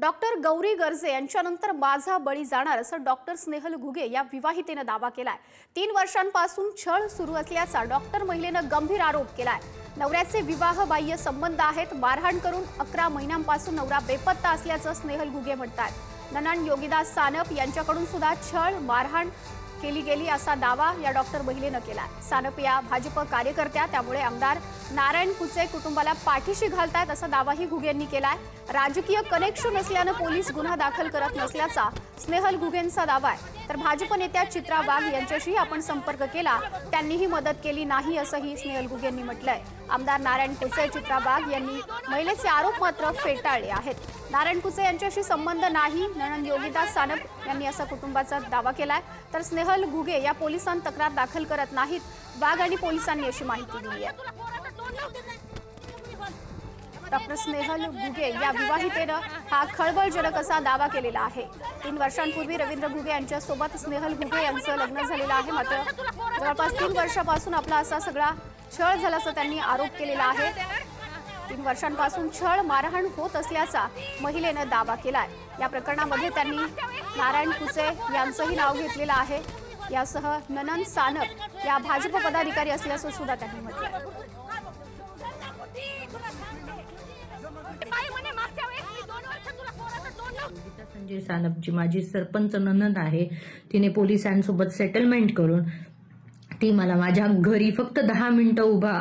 Doctor Gauri Garje यांच्यानंतर माझा बळी जाणार असं डॉक्टर स्नेहल घुगे या विवाहितेनं दावा केलाय. तीन वर्षांपासून छळ सुरू असल्याचा डॉक्टर महिलेनं गंभीर आरोप केलाय. नवऱ्याचे विवाह बाह्य संबंध आहेत मारहाण करून अकरा महिन्यांपासून नवरा बेपत्ता असल्याचं स्नेहल घुगे म्हणतात ननन योगीदास सानप यांच्याकडून सुद्धा छळ मारहाण केली गेली असा दावा या डॉक्टर महिलेनं केला सानप या भाजप कार्यकर्त्या त्यामुळे आमदार नारायण कुचे कुटुंबाला पाठीशी घालतायत असा दावाही घुगेंनी केलाय. राजकीय कनेक्शन असल्यानं पोलीस गुन्हा दाखल करत नसल्याचा स्नेहल घुगेंचा दावा आहे. तर भाजप नेत्या चित्रा वाघ यांच्याशीही आपण संपर्क केला. त्यांनीही मदत केली नाही असंही स्नेहल गुगेंनी म्हटलंय. आमदार नारायण कुचे चित्रा वाघ यांनी महिलेचे आरोप मात्र फेटाळले आहेत. नारायण कुचे यांच्याशी संबंध नाही. नणंद योगिदास सानप यांनी असा कुटुंबाचा दावा केलाय. तर स्नेहल घुगे या पोलिसांत तक्रार दाखल करत नाहीत. वाघ आणि पोलिसांनी अशी माहिती दिली आहे. डॉक्टर स्नेहल घुगे या विवाहितेनं हा खळबळजनक असा दावा केलेला आहे. तीन वर्षांपूर्वी रवींद्र घुगे यांच्यासोबत स्नेहल घुगे यांचं लग्न झालेलं आहे. मात्र जवळपास तीन वर्षापासून आपला असा सगळा छळ झाल्याचा त्यांनी आरोप केलेला आहे. तीन वर्षांपासून छळ मारहाण होत असल्याचा महिलेनं दावा केलाय. या प्रकरणामध्ये त्यांनी नारायण कुचे यांचंही नाव घेतलेलं आहे. यासह ननन सानप या भाजप पदाधिकारी असल्याचं सुद्धा त्यांनी म्हटलं गीता संजय सानप जी माझी सरपंच ननद आहे. तिने पोलिसांसोबत सेटलमेंट करून ती मला माझ्या घरी फक्त दहा मिनिटं उभा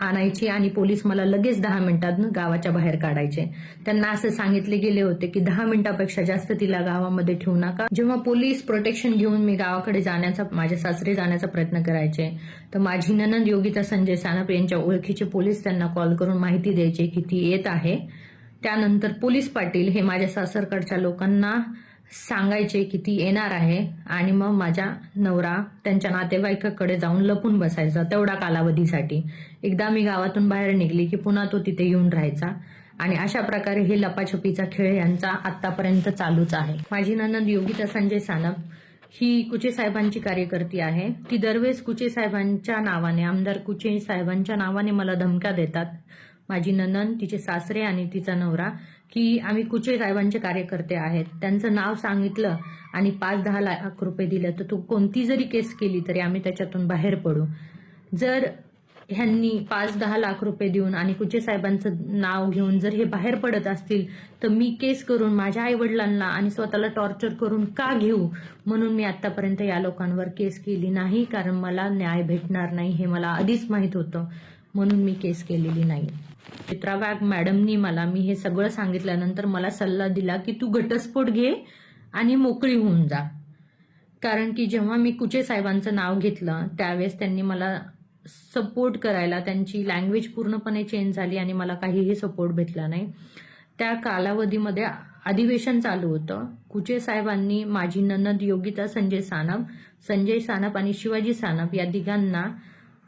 आणायची आणि पोलीस मला लगेच दहा मिनिटात गावाच्या बाहेर काढायचे. त्यांना असे सांगितले गेले होते की दहा मिनिटापेक्षा जास्त तिला गावामध्ये ठेवू नका. जेव्हा पोलीस प्रोटेक्शन घेऊन मी गावाकडे जाण्याचा माझ्या सासरे जाण्याचा प्रयत्न करायचे तर माझी ननंद योगिता संजय सानप यांच्या ओळखीचे पोलीस त्यांना कॉल करून माहिती द्यायचे की ती येत आहे. त्यानंतर पोलीस पाटील हे माझ्या सासरकडच्या लोकांना सांगायचे की ती येणार आहे आणि मग माझ्या नवरा त्यांच्या नातेवाईकाकडे जाऊन लपून बसायचा तेवढा कालावधीसाठी. एकदा मी गावातून बाहेर निघली की पुन्हा तो तिथे येऊन राहायचा. आणि अशा प्रकारे हे लपाछपीचा खेळ यांचा आतापर्यंत चालूच आहे. माझी ननद योगिता संजय सानप ही कुचे साहेबांची कार्यकर्ती आहे. ती दरवेळेस कुचे साहेबांच्या नावाने आमदार कुचे साहेबांच्या नावाने मला धमक्या देतात. माझी ननन तिचे सासरे आणि तिचा नवरा की आम्ही कुचे साहेबांचे कार्यकर्ते आहेत. त्यांचं नाव सांगितलं आणि पाच दहा लाख रुपये दिलं. तर तू कोणती जरी केस केली तरी आम्ही त्याच्यातून बाहेर पडू. जर ह्यांनी पाच दहा लाख रुपये देऊन आणि कुचे साहेबांचं नाव घेऊन जर हे बाहेर पडत असतील तर मी केस करून माझ्या आई वडिलांना आणि स्वतःला टॉर्चर करून का घेऊ? म्हणून मी आतापर्यंत या लोकांवर केस केली नाही कारण मला न्याय भेटणार नाही हे मला आधीच माहीत होतं. म्हणून मी केस केलेली नाही. चित्रा वाघ मॅडमनी मला मी हे सगळं सांगितल्यानंतर मला सल्ला दिला की तू घटस्फोट घे आणि मोकळी होऊन जा. कारण की जेव्हा मी कुचे साहेबांचं नाव घेतलं त्यावेळेस त्यांनी मला सपोर्ट करायला त्यांची लँग्वेज पूर्णपणे चेंज झाली आणि मला काहीही सपोर्ट भेटला नाही. त्या कालावधीमध्ये अधिवेशन चालू होतं. कुचे साहेबांनी माझी ननद योगिता संजय सानप संजय सानप आणि शिवाजी सानप या तिघांना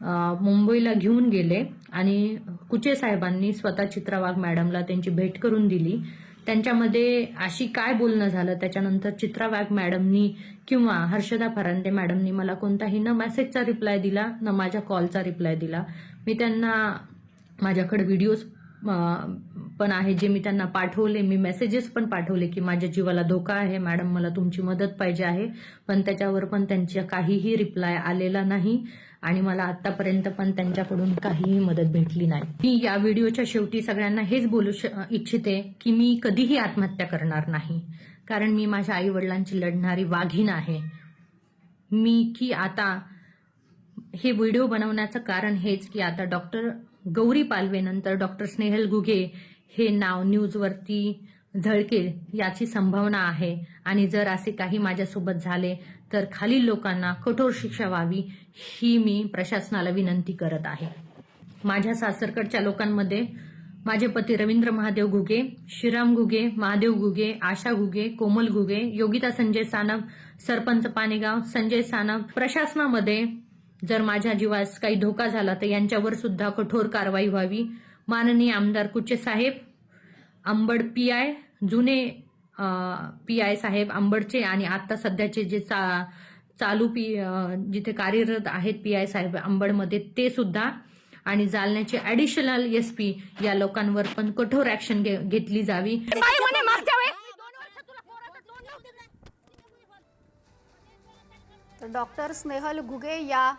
मुंबईला घेऊन गेले आणि कुचे साहेबांनी स्वतः चित्रा वाघ मॅडमला त्यांची भेट करून दिली. त्यांच्यामध्ये अशी काय बोलणं झालं? त्याच्यानंतर चित्रा वाघ मॅडमनी किंवा हर्षदा फरांदे मॅडमनी मला कोणताही न मेसेजचा रिप्लाय दिला न माझ्या कॉलचा रिप्लाय दिला. मी त्यांना माझ्याकडे व्हिडिओज पण आहे जे मी त्यांना पाठवले. मी मेसेजेस पण पाठवले की माझ्या जीवाला धोका आहे मॅडम मला तुमची मदत पाहिजे आहे. पण त्याच्यावर पण त्यांच्या काहीही रिप्लाय आलेला नाही. आणि मला आतापर्यंत पण त्यांच्याकडून काहीही मदत भेटली नाही. मी या व्हिडिओच्या शेवटी सगळ्यांना हेच बोलू श- इच्छिते की मी कधीही आत्महत्या करणार नाही. कारण मी माझ्या आई वडिलांची लढणारी वाघीण आहे. मी की आता हे व्हिडिओ बनवण्याचं कारण हेच की आता डॉक्टर गौरी पालवे नंतर डॉक्टर स्नेहल घुगे हे नाव न्यूजवरती झळकेल याची संभावना आहे. आणि जर असे काही माझ्यासोबत झाले तर खालील लोकांना कठोर शिक्षा व्हावी ही मी प्रशासनाला विनंती करत आहे. माझ्या सासरकडच्या लोकांमध्ये माझे पती रवींद्र महादेव घुगे श्रीराम घुगे महादेव घुगे आशा घुगे कोमल घुगे योगिता संजय सानप सरपंच पानेगाव संजय सानप प्रशासनामध्ये जर माझ्या जीवास काही धोका झाला तर यांच्यावर सुद्धा कठोर कारवाई व्हावी. माननीय आमदार कुचे साहेब अंबड पी आय जुने पी आय साहेब आंबडचे आणि आता सध्याचे जे चा चालू पी जिथे कार्यरत आहेत पी आय साहेब आंबडमध्ये ते सुद्धा आणि जालन्याचे ॲडिशनल एस पी या लोकांवर पण कठोर ऍक्शन घेतली जावी. डॉक्टर स्नेहल घुगे या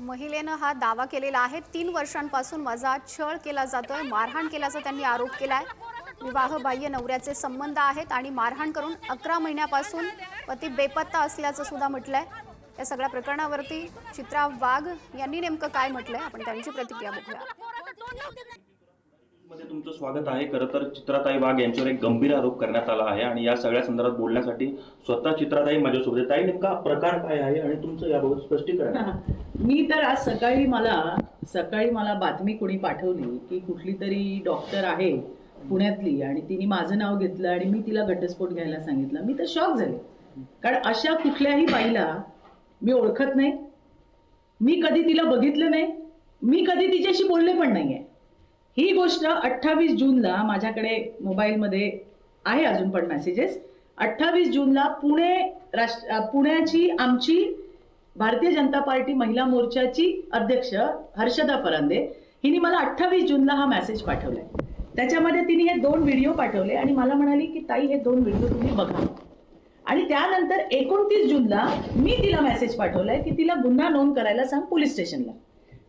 महिलेनं हा दावा केलेला आहे. तीन वर्षांपासून माझा छळ केला जातोय मारहाण केल्याचा त्यांनी आरोप केलाय. विवाहबाह्य नवऱ्याचे संबंध आहेत आणि मारहाण करून अकरा महिन्यापासून पती बेपत्ता असल्याचं सुद्धा म्हटलंय या सगळ्या प्रकरणावरती चित्रा वाघ यांनी नेमकं काय म्हटलंय आपण त्यांची प्रतिक्रिया बघूया मध्ये तुमचं स्वागत आहे खरं तर चित्राताई वाघ यांच्यावर एक गंभीर आरोप करण्यात आला आहे आणि या सगळ्या संदर्भात बोलण्यासाठी स्वतः चित्राताई माझ्यासोबत. ताई नेमका प्रकार काय आहे आणि तुमचं याबाबत स्पष्टीकरण. मी तर आज सकाळी मला सकाळी मला बातमी कोणी पाठवली की कुठली तरी डॉक्टर आहे पुण्यातली आणि तिने माझं नाव घेतलं आणि मी तिला घटस्फोट घ्यायला सांगितलं. मी तर शॉक झाले. कारण अशा कुठल्याही बाईला मी ओळखत नाही. मी कधी तिला बघितलं नाही. मी कधी तिच्याशी बोलले पण नाहीये. ही गोष्ट अठ्ठावीस जूनला माझ्याकडे मोबाईलमध्ये आहे अजून पण मेसेजेस अठ्ठावीस जूनला पुणे राष्ट्र पुण्याची आमची भारतीय जनता पार्टी महिला मोर्चाची अध्यक्ष हर्षदा फरांदे हिने मला अठ्ठावीस जूनला हा मेसेज पाठवलाय. त्याच्यामध्ये तिने हे दोन व्हिडिओ पाठवले आणि मला म्हणाली की ताई हे दोन व्हिडिओ तुम्ही बघा. आणि त्यानंतर एकोणतीस जूनला मी तिला मेसेज पाठवलाय की तिला गुन्हा नोंद करायला सांग पोलीस स्टेशनला.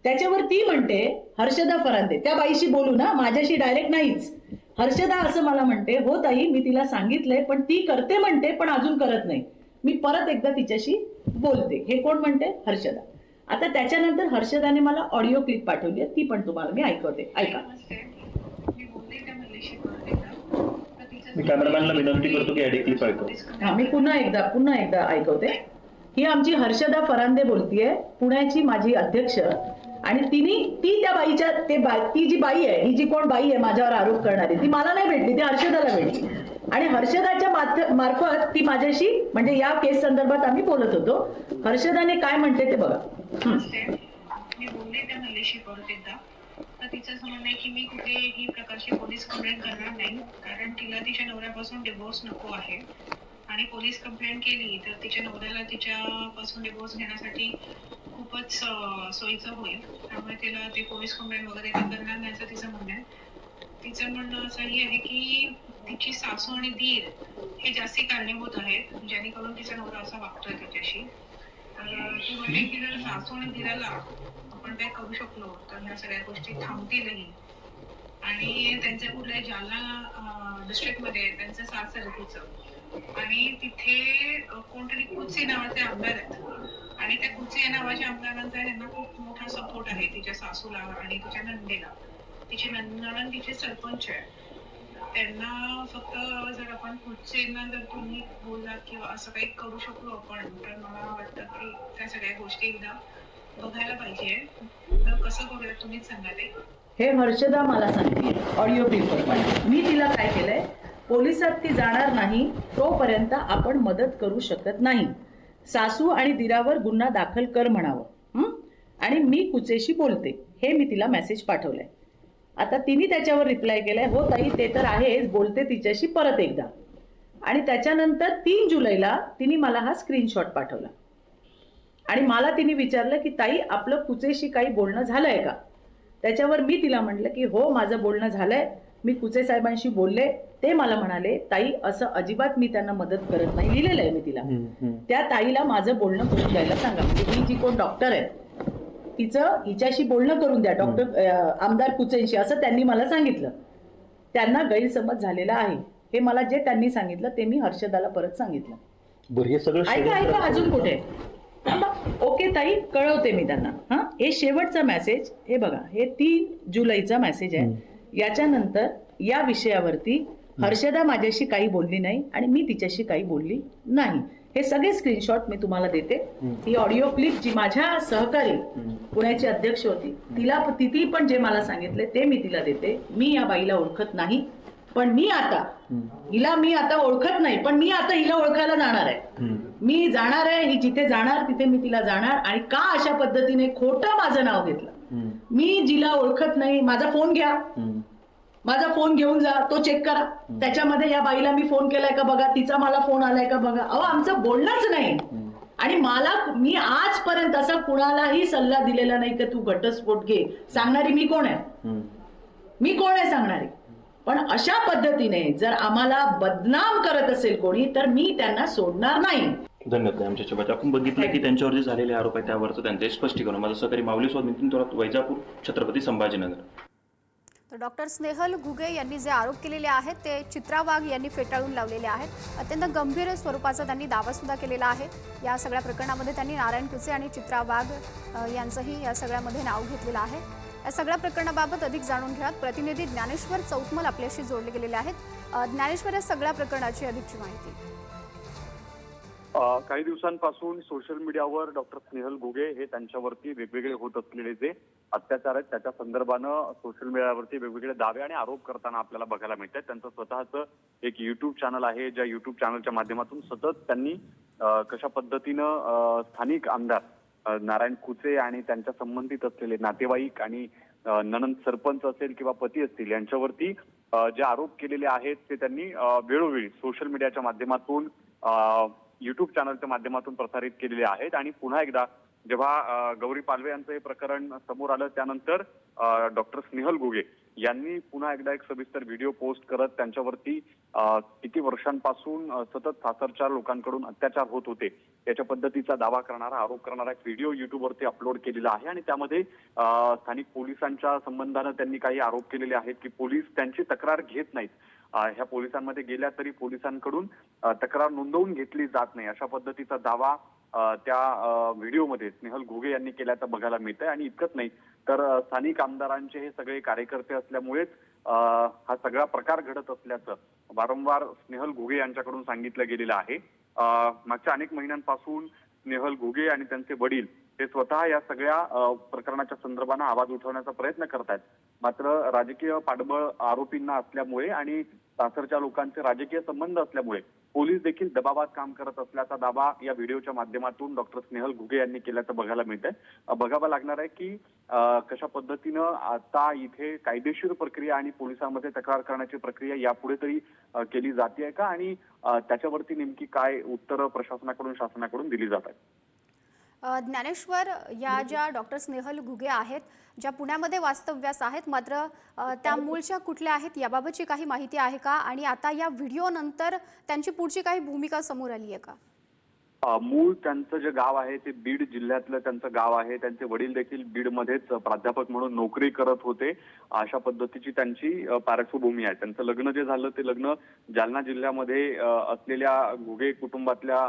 त्याच्यावर ती म्हणते हर्षदा फरांदे. त्या बाईशी बोलू ना माझ्याशी डायरेक्ट नाहीच. हर्षदा असं मला म्हणते हो ताई मी तिला सांगितलंय पण ती करते म्हणते पण अजून करत नाही. मी परत एकदा तिच्याशी बोलते. हे कोण म्हणते? हर्षदा. आता त्याच्यानंतर हर्षदाने मला ऑडिओ क्लिप पाठवली आहे ती पण तुम्हाला मी ऐकवते. ऐका. मी कॅमेरामॅनला विनंती करतो की ॲडी क्लिप ऐकव हा मी पुन्हा एकदा पुन्हा एकदा ऐकवते. ही आमची हर्षदा फरांदे बोलतीये पुण्याची माझी अध्यक्ष. आणि तिने ती त्या बाईच्या ते बा ती जी बाई आहे ही जी कोण बाई आहे माझ्यावर आरोप करणारी ती मला नाही भेटली ती हर्षदाला भेटली. आणि हर्षदाच्या मार्फत ती माझ्याशी म्हणजे या केस संदर्भात आम्ही बोलत होतो. हर्षदाने काय म्हणते ते बघा. हं. मी बोलले त्या महिलेशी परत एकदा. तर तिचं असं म्हणणं आहे की मी कुठेही प्रकारची पोलीस कंप्लेंट करणार नाही कारण तिला तिच्या नवऱ्यापासून डिवोर्स नको आहे. आणि पोलीस कंप्लेंट केली तर तिच्या नवऱ्याला तिच्यापासून डिवोर्स घेण्यासाठी खूपच सोयीचं होईल. त्यामुळे तिला ते पोलीस कंप्लेंट वगैरे काही करणार नाही असं तिचं म्हणणं आहे. तिचं म्हणणं असंही आहे की तिची सासू आणि दीर हे जास्ती कारणीभूत आहेत जेणेकरून तिचा नवरा असा वागतोय तिच्याशी तर ती म्हणते की जर सासू आणि दिराला आपण काय करू शकलो तर ह्या सगळ्या गोष्टी थांबतीलही. आणि त्यांच्या कुठल्या जालना डिस्ट्रिक्टमध्ये त्यांचं सासर आहे आणि तिथे कोणतरी कुचे नावाचे आमदार आहेत. आणि त्या कुचे या नावाच्या आमदारांचा त्यांना खूप मोठा सपोर्ट आहे तिच्या सासूला आणि तिच्या नंदेला. तिची नंदन तिचे सरपंच आहे त्यांना फक्त जर आपण कुचेंना जर तुम्ही बोललात किंवा असं काही करू शकलो आपण तर मला वाटतं की त्या सगळ्या गोष्टी एकदा बघायला पाहिजे. तर कसं करूया तुम्हीच हे हर्षदा मला सांगते ऑडिओ पेपर मी तिला काय केलंय? पोलिसात ती जाणार नाही तोपर्यंत आपण मदत करू शकत नाही. सासू आणि दिरावर गुन्हा दाखल कर म्हणावं. आणि मी कुचेशी बोलते. हे मी तिला मेसेज पाठवलंय. आता तिने त्याच्यावर रिप्लाय केलाय. हो ताई ते तर आहेच. बोलते तिच्याशी परत एकदा. आणि त्याच्यानंतर तीन जुलैला तिने मला हा स्क्रीनशॉट पाठवला. आणि मला तिने विचारलं की ताई आपलं कुचेशी काही बोलणं झालंय का? त्याच्यावर मी तिला म्हटलं की हो माझं बोलणं झालंय. मी कुचे साहेबांशी बोलले. ते मला म्हणाले ताई असं अजिबात मी त्यांना मदत करत नाही. लिहिलेलं आहे मी तिला. त्या ताईला माझं बोलणं करून द्यायला सांगा. म्हणजे ही जी कोण डॉक्टर आहे तिचं हिच्याशी बोलणं करून द्या. डॉक्टर आमदार कुचेंशी असं त्यांनी मला सांगितलं. त्यांना गैरसमज झालेला आहे. हे मला जे त्यांनी सांगितलं ते मी हर्षदाला परत सांगितलं. ऐका ऐका अजून कुठे. ओके ताई कळवते मी त्यांना. हा हे शेवटचा मेसेज हे बघा हे तीन जुलैचा मेसेज आहे. याच्यानंतर या विषयावरती हर्षदा माझ्याशी काही बोलली नाही आणि मी तिच्याशी काही बोलली नाही. हे सगळे स्क्रीनशॉट मी तुम्हाला देते. ही ऑडिओ क्लिप जी माझ्या सहकारी पुण्याची अध्यक्ष होती तिला तिथे पण जे मला सांगितले ते मी तिला देते. मी या बाईला ओळखत नाही. पण मी आता हिला मी आता ओळखत नाही पण मी आता हिला ओळखायला जाणार आहे. मी जाणार आहे ही जिथे जाणार तिथे मी तिला जाणार आणि का अशा पद्धतीने खोटं माझं नाव घेतलं. मी जिला ओळखत नाही माझा फोन घ्या. माझा फोन घेऊन जा तो चेक करा. त्याच्यामध्ये या बाईला मी फोन केलाय का बघा तिचा मला फोन आलाय का बघा? अहो आमचं बोलणंच नाही. आणि मला मी आजपर्यंत असा कुणालाही सल्ला दिलेला नाही की तू घटस्फोट घे. सांगणारी मी कोण आहे. मी कोण आहे सांगणारी? पण अशा पद्धतीने जर आम्हाला बदनाम करत असेल कोणी तर मी त्यांना सोडणार नाही. धन्यवाद आमच्यासोबत आपण बघितलं की त्यांच्यावर जे झालेले आरोप आहे त्यावरचं त्यांचे स्पष्टीकरण. माझं सहकारी माऊली सोबत नितीन थोरात वैजापूर छत्रपती संभाजीनगर. तर डॉक्टर स्नेहल घुगे यांनी जे आरोप केलेले आहेत ते चित्रा वाघ यांनी फेटाळून लावलेले आहेत. अत्यंत गंभीर स्वरूपाचा त्यांनी दावा सुद्धा केलेला आहे. या सगळ्या प्रकरणामध्ये त्यांनी नारायण कुचे आणि चित्रा वाघ यांचंही या सगळ्यामध्ये नाव घेतलेलं आहे. या सगळ्या प्रकरणाबाबत अधिक जाणून घ्या. प्रतिनिधी ज्ञानेश्वर चौतमल आपल्याशी जोडले गेलेले आहेत. ज्ञानेश्वर या सगळ्या प्रकरणाची अधिकची माहिती. काही दिवसांपासून सोशल मीडियावर डॉक्टर स्नेहल घुगे हे त्यांच्यावरती वेगवेगळे होत असलेले जे अत्याचार आहेत त्याच्या संदर्भानं सोशल मीडियावरती वेगवेगळे दावे आणि आरोप करताना आपल्याला बघायला मिळत आहेत त्यांचं स्वतःचं एक युट्यूब चॅनल आहे ज्या युट्यूब चॅनलच्या माध्यमातून सतत त्यांनी कशा पद्धतीनं स्थानिक आमदार नारायण कुचे आणि त्यांच्या संबंधित असलेले नातेवाईक आणि ननंद सरपंच असेल किंवा पती असतील यांच्यावरती जे आरोप केलेले आहेत ते त्यांनी वेळोवेळी सोशल मीडियाच्या माध्यमातून युट्यूब चॅनलच्या माध्यमातून प्रसारित केलेले आहेत. आणि पुन्हा एकदा जेव्हा गौरी पालवे यांचं हे प्रकरण समोर आलं त्यानंतर डॉक्टर स्नेहल गुगे यांनी पुन्हा एकदा एक सविस्तर व्हिडिओ पोस्ट करत त्यांच्यावरती किती वर्षांपासून सतत सासरच्या लोकांकडून अत्याचार होत होते याच्या पद्धतीचा दावा करणारा आरोप करणारा एक व्हिडिओ युट्यूबवरती अपलोड केलेला आहे. आणि त्यामध्ये स्थानिक पोलिसांच्या संबंधानं त्यांनी काही आरोप केलेले आहेत की पोलीस त्यांची तक्रार घेत नाहीत. ह्या पोलिसांमध्ये गेल्या तरी पोलिसांकडून तक्रार नोंदवून घेतली जात नाही. अशा पद्धतीचा दावा त्या व्हिडिओमध्ये स्नेहल घुगे यांनी केल्याचं बघायला मिळत आहे आणि इतकंच नाही. तर स्थानिक आमदारांचे हे सगळे कार्यकर्ते असल्यामुळेच हा सगळा प्रकार घडत असल्याचं वारंवार स्नेहल घुगे यांच्याकडून सांगितलं गेलेलं आहे. मागच्या अनेक महिन्यांपासून स्नेहल घुगे आणि त्यांचे वडील हे स्वतः या सगळ्या प्रकरणाच्या संदर्भानं आवाज उठवण्याचा प्रयत्न करतायत. मात्र राजकीय पाठबळ आरोपींना असल्यामुळे आणि सासरच्या लोकांचे राजकीय संबंध असल्यामुळे पोलीस देखील दबावात काम करत असल्याचा दावा या व्हिडिओच्या माध्यमातून डॉक्टर स्नेहल घुगे यांनी केल्याचं बघायला मिळतंय. बघावं लागणार आहे की कशा पद्धतीनं आता इथे कायदेशीर प्रक्रिया आणि पोलिसांमध्ये तक्रार करण्याची प्रक्रिया यापुढे तरी केली जाते का? आणि त्याच्यावरती नेमकी काय उत्तरं प्रशासनाकडून शासनाकडून दिली जात आहेत? ज्ञानेश्वर या ज्या डॉक्टर स्नेहल घुगे आहेत ज्या पुण्यामध्ये वास्तव्यास आहेत मात्र त्या मूळच्या कुठल्या आहेत याबाबतची काही माहिती आहे का? आणि आता या व्हिडिओ नंतर त्यांची पुढची काही भूमिका समोर आली आहे का? मूळ त्यांचं जे गाव आहे ते बीड जिल्ह्यातलं त्यांचं गाव आहे. त्यांचे वडील देखील बीडमध्येच प्राध्यापक म्हणून नोकरी करत होते. अशा पद्धतीची त्यांची पार्श्वभूमी आहे. त्यांचं लग्न जे झालं ते लग्न जालना जिल्ह्यामध्ये असलेल्या घुगे कुटुंबातल्या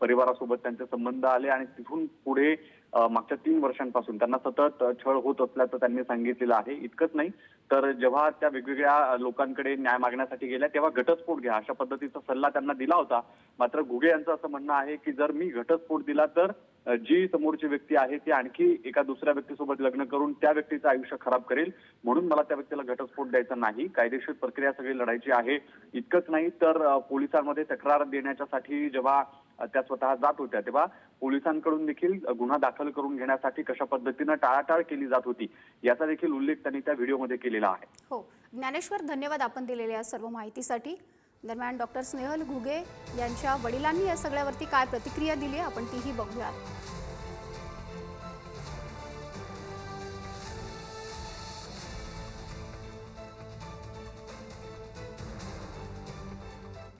परिवारासोबत त्यांचे संबंध आले आणि तिथून पुढे मागच्या तीन वर्षांपासून त्यांना सतत छळ होत असल्याचं त्यांनी सांगितलेलं आहे. इतकंच नाही तर जेव्हा त्या वेगवेगळ्या लोकांकडे न्याय मागण्यासाठी गेल्या तेव्हा घटस्फोट घ्या अशा पद्धतीचा सल्ला त्यांना दिला होता. मात्र घुगे यांचं असं म्हणणं आहे की जर मी घटस्फोट दिला तर जी समोरची व्यक्ती आहे ती आणखी एका दुसऱ्या व्यक्तीसोबत लग्न करून त्या व्यक्तीचं आयुष्य खराब करेल. म्हणून मला त्या व्यक्तीला घटस्फोट द्यायचा नाही. कायदेशीर प्रक्रिया सगळी लढायची आहे. इतकंच नाही तर पोलिसांमध्ये तक्रार देण्याच्यासाठी जेव्हा त्या स्वतः जात होत्या तेव्हा पोलिसांकडून देखील गुन्हा दाखल करून घेण्यासाठी कशा पद्धतीनं टाळाटाळ केली जात होती याचा देखील उल्लेख त्यांनी त्या व्हिडिओमध्ये केलेला आहे. हो. ज्ञानेश्वर धन्यवाद आपण दिलेल्या सर्व माहितीसाठी. दरम्यान डॉक्टर स्नेहल घुगे यांच्या वडिलांनी या सगळ्यावरती काय प्रतिक्रिया दिली आपण तीही बघूयात.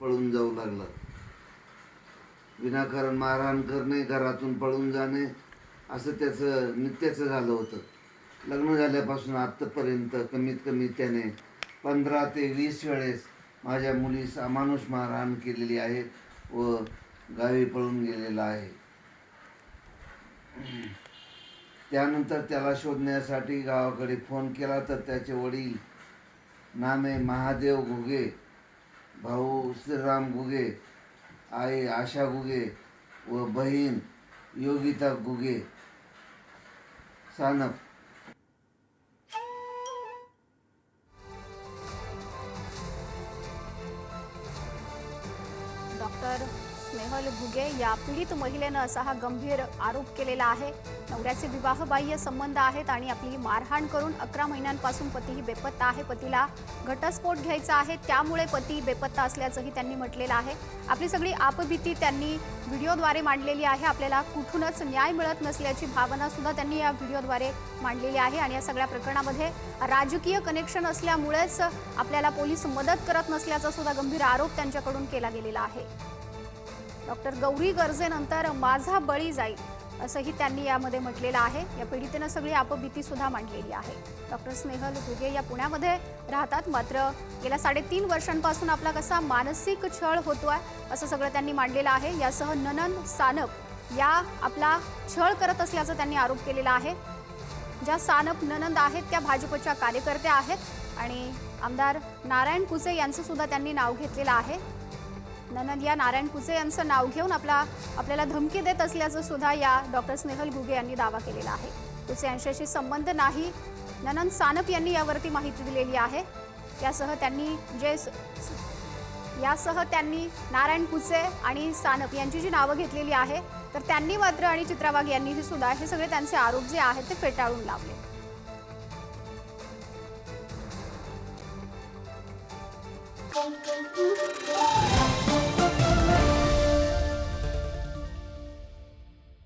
पळून जाऊ लागला. विनाकारण मारहाण करणे घरातून पळून जाणे असं त्याचं नित्याचं झालं होतं. लग्न झाल्यापासून आत्तापर्यंत कमीत कमी त्याने पंधरा ते वीस वेळेस माझ्या मुलीस अमानुष मारहाण केलेली आहे व गावी पळून गेलेला आहे. त्यानंतर त्याला शोधण्यासाठी गावाकडे फोन केला तर त्याचे वडील नामे महादेव घुगे भाऊ श्रीराम घुगे आई आशा घुगे व बहीण योगिता घुगे सानप घुगे या पीडित महिलेनं असा हा गंभीर आरोप केलेला आहे. नवऱ्याचे विवाहबाह्य संबंध आहेत आणि आपली मारहाण करून अकरा महिन्यांपासून पतीही बेपत्ता आहे. पतीला घटस्फोट घ्यायचा आहे. त्यामुळे पती बेपत्ता असल्याचंही त्यांनी म्हटलेलं आहे. आपली सगळी आपभीती त्यांनी व्हिडिओद्वारे मांडलेली आहे. आपल्याला कुठूनच न्याय मिळत नसल्याची भावना सुद्धा त्यांनी या व्हिडिओद्वारे मांडलेली आहे आणि या सगळ्या प्रकरणामध्ये राजकीय कनेक्शन असल्यामुळेच आपल्याला पोलीस मदत करत नसल्याचा सुद्धा गंभीर आरोप त्यांच्याकडून केला गेलेला आहे. डॉक्टर गौरी गरजेनंतर माझा बळी जाईल असंही त्यांनी यामध्ये म्हटलेलं आहे. या पीडितेनं सगळी आपभीती सुद्धा मांडलेली आहे. डॉक्टर स्नेहल घुगे या पुण्यामध्ये राहतात. मात्र गेल्या साडेतीन वर्षांपासून आपला कसा मानसिक छळ होतोय असं सगळं त्यांनी मांडलेलं आहे. यासह ननन सानप या आपला छळ करत असल्याचा त्यांनी आरोप केलेला आहे. ज्या सानप ननंद आहेत त्या भाजपच्या कार्यकर्त्या आहेत. आणि आमदार नारायण कुचे यांचं सुद्धा त्यांनी नाव घेतलेलं आहे. ननंद या नारायण कुचे यांचं नाव घेऊन आपला आपल्याला धमकी देत असल्याचं सुद्धा या डॉक्टर स्नेहल घुगे यांनी दावा केलेला आहे. कुचे यांच्याशी संबंध नाही. ननंद सानप यांनी यावरती माहिती दिलेली आहे. यासह त्यांनी जे यासह त्यांनी नारायण कुचे आणि सानप यांची जी नावं घेतलेली आहे तर त्यांनी मात्र आणि चित्रावाग यांनीही सुद्धा हे सगळे त्यांचे आरोप जे आहेत ते फेटाळून लावले.